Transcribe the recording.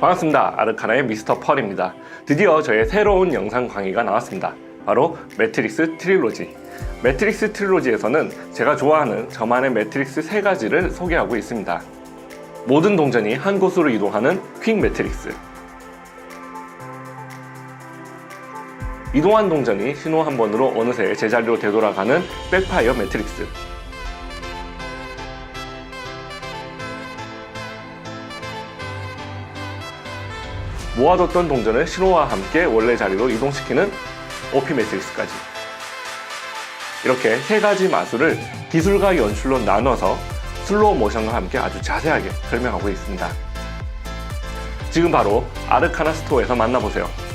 반갑습니다. 아르카나의 미스터 펄입니다. 드디어 저의 새로운 영상 강의가 나왔습니다. 바로 매트릭스 트릴로지. 매트릭스 트릴로지에서는 제가 좋아하는 저만의 매트릭스 세 가지를 소개하고 있습니다. 모든 동전이 한 곳으로 이동하는 퀵 매트릭스. 이동한 동전이 신호 한 번으로 어느새 제자리로 되돌아가는 백파이어 매트릭스. 모아뒀던 동전을 신호와 함께 원래 자리로 이동시키는 OP 매트릭스까지. 이렇게 세 가지 마술을 기술과 연출로 나눠서 슬로우 모션과 함께 아주 자세하게 설명하고 있습니다. 지금 바로 아르카나 스토어에서 만나보세요.